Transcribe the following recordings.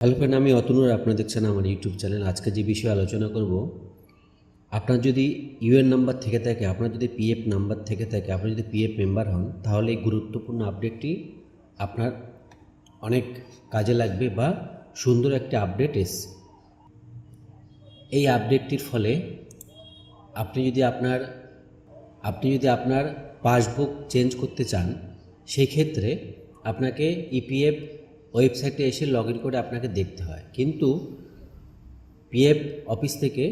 Hello friend আমি অতনুর আপনারা দেখছেন আমার ইউটিউব চ্যানেল আজকে যে বিষয়ে আলোচনা করব, আপনার যদি ইউএন নাম্বার থেকে থাকে, আপনার যদি পিএফ নাম্বার থেকে থাকে, আপনি যদি পিএফ মেম্বার হন, তাহলে এই গুরুত্বপূর্ণ আপডেটটি আপনার অনেক কাজে লাগবে বা সুন্দর একটা আপডেট এসছে। এই আপডেটটির ফলে আপনি যদি আপনার, আপনি যদি আপনার পাসবুক চেঞ্জ করতে চান সেই ক্ষেত্রে আপনাকে ইপিএফ ওয়েবসাইটে এসে লগ ইন করে আপনাকে দেখতে হয়। কিন্তু পিএফ অফিস থেকে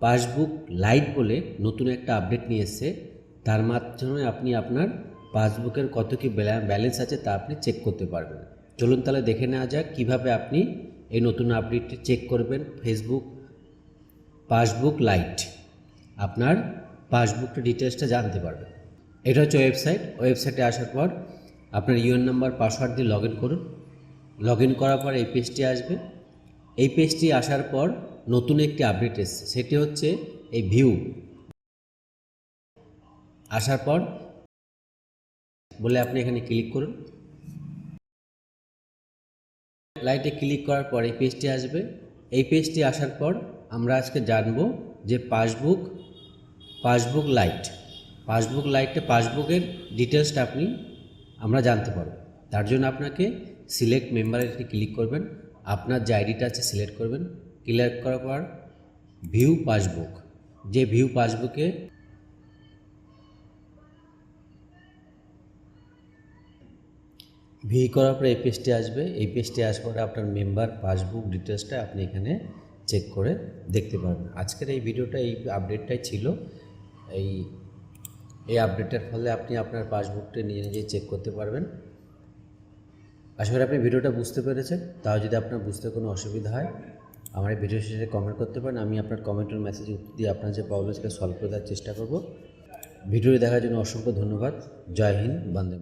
পাসবুক লাইট বলে নতুন একটা আপডেট নিয়ে এসছে। তার মাধ্যমে আপনি আপনার পাসবুকের কত কি ব্যালেন্স আছে তা আপনি চেক করতে পারবেন। চলুন তাহলে দেখে নেওয়া যাক কীভাবে আপনি এই নতুন আপডেটটি চেক করবেন। Facebook passbook lite. আপনার পাসবুকটা ডিটেলসটা জানতে পারবেন। এটা হচ্ছে ওয়েবসাইট। ওয়েবসাইটে আসার পর আপনার ইউএন নাম্বার, পাসওয়ার্ড দিয়ে লগ করুন। লগ করার পর এই পেজটি আসবে। এই পেজটি আসার পর নতুন একটি আপডেট এসছে। সেটি হচ্ছে এই ভিউ আসার পর বলে আপনি এখানে ক্লিক করুন। লাইটে ক্লিক করার পর এই পেজটি আসবে। এই পেজটি আসার পর আমরা আজকে জানব যে পাসবুক পাসবুক লাইট পাসবুক লাইটে পাসবুকের ডিটেলসটা আপনি আমরা জানতে পারব। তার জন্য আপনাকে সিলেক্ট মেম্বারে ক্লিক করবেন। আপনার যে আইডিটা আছে সিলেক্ট করবেন। ক্লিক করার পর ভিউ পাসবুক যে ভিউ পাসবুকে ভি করার পরে এই পেজটি আসবে। এই পেজটি আসার পরে আপনার মেম্বার পাসবুক ডিটেলসটা আপনি এখানে চেক করে দেখতে পারবেন। আজকের এই ভিডিওটা এই আপডেটটাই ছিল। এই এই আপডেটের ফলে আপনি আপনার পাসবুকটা নিয়ে নিজেই চেক করতে পারবেন। আশা করি আপনি ভিডিওটা বুঝতে পেরেছেন। তাও যদি আপনার বুঝতে কোনো অসুবিধা হয়, আমার এই ভিডিও শেষে কমেন্ট করতে পারেন। আমি আপনার কমেন্টের মেসেজ দিয়ে আপনার যে প্রবলেম সলভ করে দেওয়ার চেষ্টা করব। ভিডিওটি দেখার জন্য অসংখ্য ধন্যবাদ। জয় হিন্দ, বন্দে।